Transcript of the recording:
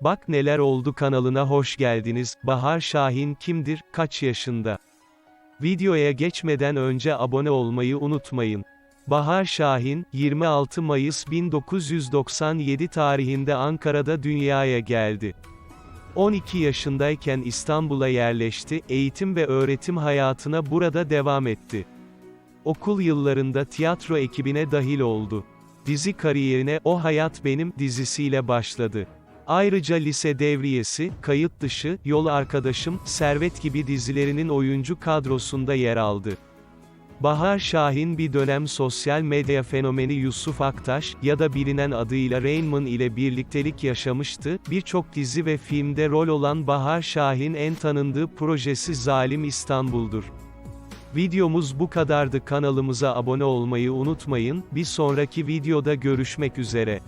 Bak neler oldu kanalına hoş geldiniz. Bahar Şahin kimdir, kaç yaşında? Videoya geçmeden önce abone olmayı unutmayın. Bahar Şahin, 26 Mayıs 1997 tarihinde Ankara'da dünyaya geldi. 12 yaşındayken İstanbul'a yerleşti, eğitim ve öğretim hayatına burada devam etti. Okul yıllarında tiyatro ekibine dahil oldu. Dizi kariyerine O Hayat Benim dizisiyle başladı. Ayrıca Lise Devriyesi, Kayıt Dışı, Yol Arkadaşım, Servet gibi dizilerinin oyuncu kadrosunda yer aldı. Bahar Şahin bir dönem sosyal medya fenomeni Yusuf Aktaş ya da bilinen adıyla Rainman ile birliktelik yaşamıştı. Birçok dizi ve filmde rol olan Bahar Şahin en tanındığı projesi Zalim İstanbul'dur. Videomuz bu kadardı kanalımıza abone olmayı unutmayın, bir sonraki videoda görüşmek üzere.